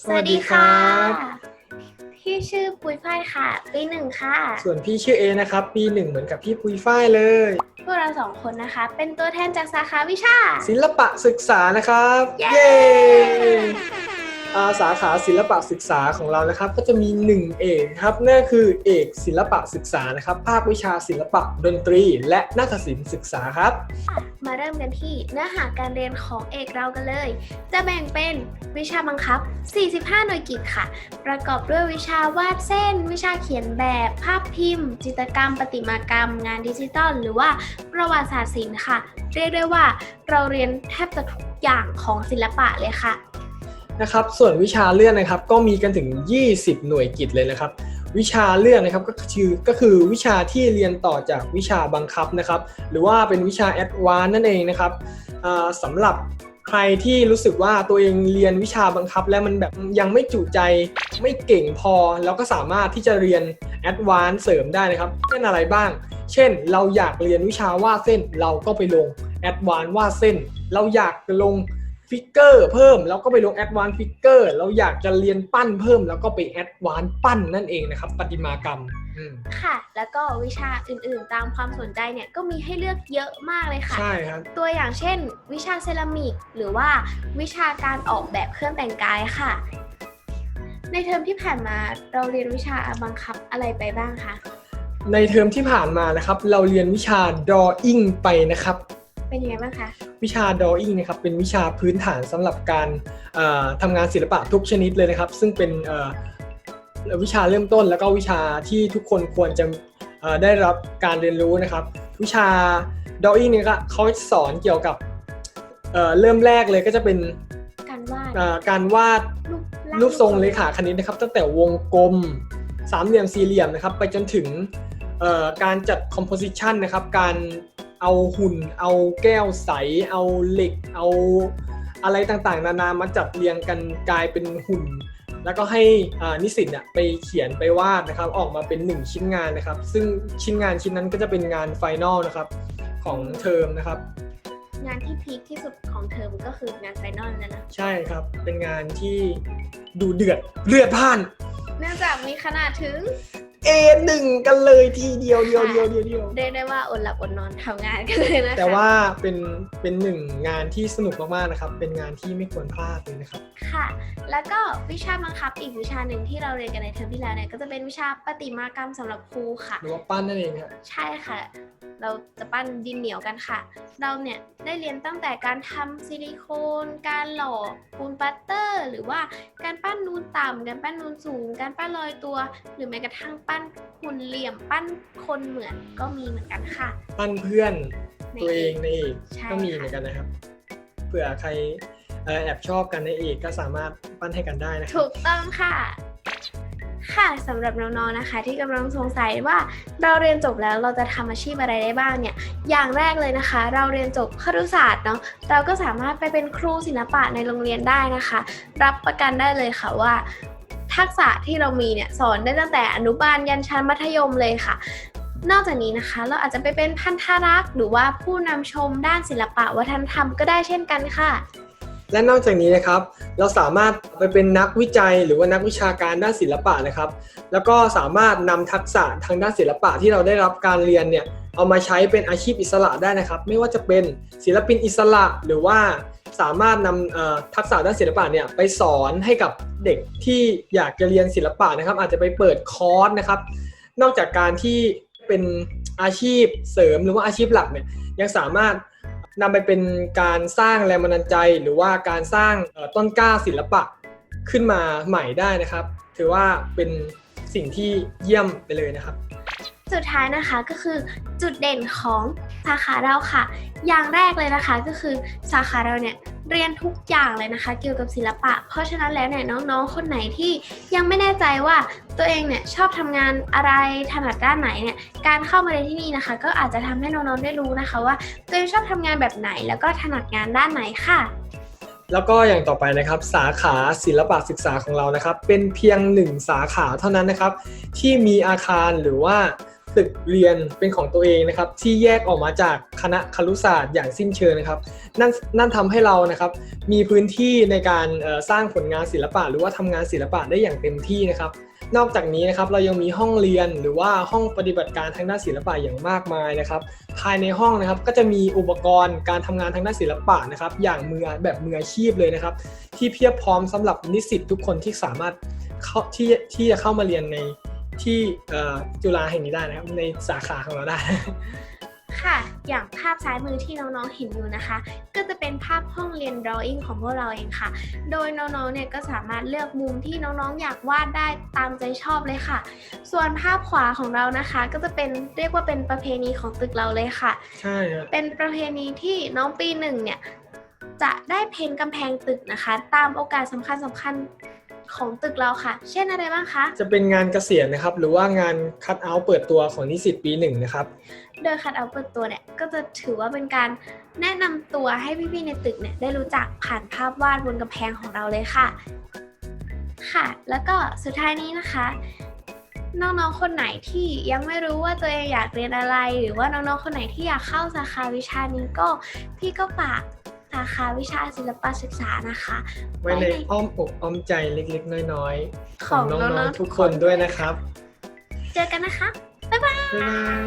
สวัสดีค่ะสวัสดีครับพี่ชื่อปุ้ยฝ้ายค่ะ ปีหนึ่งค่ะ ส่วนพี่ชื่อเอนะครับ ปีหนึ่งเหมือนกับพี่ปุยฝ้ายเลย พวกเราสองคนนะคะ เป็นตัวแทนจากสาขาวิชา ศิลปะศึกษานะครับ เย้อ่า สาขาศิลปะศึกษาของเรานะครับ ก็จะมีหนึ่งเอกครับนั่นคือเอกศิลปะศึกษานะครับ ภาควิชาศิลปะดนตรี และนาฏศิลป์ศึกษาครับ มาเริ่มกันที่เนื้อหาการเรียนของเอกเรากันเลย จะแบ่งเป็นวิชาบังคับ 45 หน่วยกิจค่ะ ประกอบด้วยวิชาวาดเส้น วิชาเขียนแบบ ภาพพิมพ์ จิตรกรรม ประติมากรรม งานดิจิตอลหรือว่าประวัติศาสตร์ศิลป์ค่ะ เรียกได้ว่าเราเรียนแทบจะทุกอย่างของศิลปะเลยค่ะ นะครับส่วนวิชาเลื่อนนะครับก็มีกันถึง 20 หน่วยกิจเลยนะครับ วิชาเลื่อนนะครับก็คือก็คือวิชาที่เรียนต่อจากวิชาบังคับนะครับ หรือว่าเป็นวิชาแอดวานนั่นเองนะครับอ่าสำหรับใครที่รู้สึกว่าตัวเองเรียนวิชาบังคับ แล้วมันแบบยังไม่จุใจไม่เก่งพอ แล้วก็สามารถที่จะเรียนแอดวานเสริมได้นะครับเช่นอะไรบ้าง เช่น เราอยากเรียนวิชาวาดเส้น เราก็ไปลงแอดวานวาดเส้น เราอยากลง ฟิกเกอร์เพิ่มแล้วก็ไปลงแอดวานซ์ฟิกเกอร์เราอยากจะเรียนปั้นเพิ่ม แล้วก็ไปแอดวานซ์ปั้นนั่นเองนะครับประติมากรรมอืมค่ะ แล้วก็วิชาอื่นๆ ตามความสนใจเนี่ยก็มีให้เลือกเยอะมากเลยค่ะ ใช่ครับ ตัวอย่างเช่น วิชาเซรามิก หรือว่าวิชาการออกแบบเครื่องแต่งกายค่ะ ในเทอมที่ผ่านมาเราเรียนวิชาบังคับอะไรไปบ้างคะในเทอมที่ผ่านมานะครับ เราเรียนวิชา drawing ไปนะครับ เป็นยังไงบ้างคะ วิชา drawing นะครับเป็นวิชาพื้นฐานสำหรับการเอ่อทำงานศิลปะทุกชนิดเลยนะครับ ซึ่งเป็นเอ่อวิชาเริ่มต้นแล้วก็วิชาที่ทุกคนควรจะเอ่อได้รับการเรียนรู้นะครับ วิชา drawing เนี่ยก็เขาสอนเกี่ยวกับเอ่อเริ่มแรกเลยก็จะเป็นการวาดเอ่อการวาดรูปร่างรูปทรงเลขาคณิตนะครับ ตั้งแต่วงกลมสามเหลี่ยมสี่เหลี่ยมนะครับ ไปจนถึงเอ่อการจัด composition นะครับ การ เอาหุ่น เอาแก้วใส เอาเหล็ก เอาอะไรต่างๆ นานามาจัดเรียงกันกลายเป็นหุ่น แล้วก็ให้อ่านิสิตเนี่ยไปเขียนไปวาดนะครับ ออกมาเป็น 1 ชิ้นงานนะครับ ซึ่งชิ้นงานชิ้นนั้นก็จะเป็นงานไฟนอลนะครับของเทอมนะครับ งานที่พีคที่สุดของเทอมก็คืองานไฟนอลแล้วนะใช่ครับเป็นงานที่ดูเดือดเลือดพล่าน เนื่องจากมีขนาดถึง A1 กันเลยทีเดียวเดียวเดียวเดียวเดียวเรียกได้ว่าอดหลับอดนอนทำงานกันเลยนะคะแต่ว่าเป็นเป็นหนึ่งงานที่สนุกมากๆนะครับ เป็นงานที่ไม่ควรพลาดเลยนะครับ ค่ะ แล้วก็วิชาบังคับอีกวิชาหนึ่งที่เราเรียนกันในเทอมที่แล้วเนี่ยก็จะเป็นวิชาประติมากรรมสำหรับครูค่ะ หรือว่าปั้นนั่นเองครับ ใช่ค่ะ เราจะปั้นดินเหนียวกันค่ะ เราเนี่ยได้เรียนตั้งแต่การทำซิลิโคน การหล่อปูนปัตเตอร์ หรือว่าการปั้นนูนต่ำการปั้นนูนสูง การปั้นลอยตัว หรือแม้กระทั่งปั้นหุ่นเหลี่ยมปั้นคนเหมือนก็มีเหมือนกันค่ะ ปั้นเพื่อนในตัวเองในเอกใช่ก็มีค่ะเหมือนกันนะครับ เผื่อใครเอ่อแอบชอบกันในเอกก็สามารถปั้นให้กันได้นะครับ ถูกต้องค่ะ ค่ะสำหรับน้องๆนะคะ ที่กำลังสงสัยว่าเราเรียนจบแล้วเราจะทำอาชีพอะไรได้บ้างเนี่ย อย่างแรกเลยนะคะ เราเรียนจบครุศาสตร์เนาะเราก็สามารถไปเป็นครูศิลปะในโรงเรียนได้นะคะ รับประกันได้เลยค่ะว่า ทักษะที่เรามีเนี่ยสอนได้ตั้งแต่อนุบาลยันชั้นมัธยมเลยค่ะ นอกจากนี้นะคะเราอาจจะไปเป็นพันธรักษ์หรือว่าผู้นำชมด้านศิลปะวัฒนธรรมก็ได้เช่นกันค่ะ และนอกจากนี้นะครับ เราสามารถไปเป็นนักวิจัยหรือว่านักวิชาการด้านศิลปะนะครับ แล้วก็สามารถนำทักษะทางด้านศิลปะที่เราได้รับการเรียนเนี่ย เอามาใช้เป็นอาชีพอิสระได้นะครับ ไม่ว่าจะเป็นศิลปินอิสระหรือว่าสามารถนำทักษะด้านศิลปะเนี่ยไปสอนให้กับเด็กที่อยากจะเรียนศิลปะนะครับ อาจจะไปเปิดคอร์สนะครับ นอกจากการที่เป็นอาชีพเสริมหรือว่าอาชีพหลักเนี่ยยังสามารถนำไปเป็นการสร้างแรงบันดาลใจ หรือว่าการสร้างต้นกล้าศิลปะขึ้นมาใหม่ได้นะครับ ถือว่าเป็นสิ่งที่เยี่ยมไปเลยนะครับ สุดท้ายนะคะก็คือจุดเด่นของสาขาเราค่ะ อย่างแรกเลยนะคะก็คือสาขาเราเนี่ยเรียนทุกอย่างเลยนะคะ เกี่ยวกับศิลปะ เพราะฉะนั้นแล้วเนี่ยน้องๆ คนไหนที่ยังไม่แน่ใจว่าตัวเองเนี่ยชอบทำงานอะไรถนัดด้านไหนเนี่ยการเข้ามาเรียนที่นี่นะคะ ก็อาจจะทำให้น้องๆได้รู้นะคะ ว่าตัวเองชอบทำงานแบบไหน แล้วก็ถนัดงานด้านไหนค่ะแล้วก็อย่างต่อไปนะครับสาขาศิลปะศึกษาของเรานะครับ เป็นเพียงหนึ่งสาขาเท่านั้นนะครับ ที่มีอาคารหรือว่า ตึกเรียนเป็นของตัวเองนะครับ ที่แยกออกมาจากคณะครุศาสตร์อย่างสิ้นเชิงนะครับ นั่นนั่นทำให้เรานะครับ มีพื้นที่ในการสร้างผลงานศิลปะ หรือว่าทำงานศิลปะได้อย่างเต็มที่นะครับ นอกจากนี้นะครับเรายังมีห้องเรียนหรือว่าห้องปฏิบัติการทางด้านศิลปะอย่างมากมายนะครับ ภายในห้องนะครับก็จะมีอุปกรณ์การทำงานทางด้านศิลปะนะครับ อย่างมือแบบมืออาชีพเลยนะครับ ที่เพียบพร้อมสำหรับนิสิตทุกคนที่สามารถเข้าที่ที่จะเข้ามาเรียนใน ที่เอ่อจุฬาแห่งนี้ได้นะครับในสาขาของเราได้ ค่ะ อย่างภาพซ้ายมือที่น้องๆเห็นอยู่นะคะ ก็จะเป็นภาพห้องเรียน drawing ของพวกเราเองค่ะ โดยน้องๆเนี่ยก็สามารถเลือกมุมที่น้องๆอยากวาดได้ตามใจชอบเลยค่ะ ส่วนภาพขวาของเรานะคะ ก็จะเป็นเรียกว่าเป็นประเพณีของตึกเราเลยค่ะ ใช่ครับเป็นประเพณีที่น้องปีหนึ่งเนี่ยจะได้เพ้นท์กำแพงตึกนะคะ ตามโอกาสสำคัญสำคัญๆ ของตึกเราค่ะ เช่นอะไรบ้างคะ จะเป็นงานเกษียณนะครับ หรือว่างานคัดเอาท์เปิดตัวของนิสิตปีหนึ่งนะครับ โดยคัดเอาเปิดตัวเนี่ยก็จะถือว่าเป็นการแนะนำตัวให้พี่ๆในตึกเนี่ยได้รู้จักผ่านภาพวาดบนกำแพงของเราเลยค่ะ ค่ะ แล้วก็สุดท้ายนี้นะคะ น้องๆ คนไหนที่ยังไม่รู้ว่าตัวเองอยากเรียนอะไร หรือว่าน้องๆ คนไหนที่อยากเข้าสาขาวิชานี้ก็พี่ก็ฝาก สาขาวิชาศิลปศึกษานะคะ ไว้ในอ้อมอกอ้อมใจเล็กๆ น้อยๆ ของน้องๆทุกคนด้วยนะครับ เจอกันนะคะ บ๊ายบาย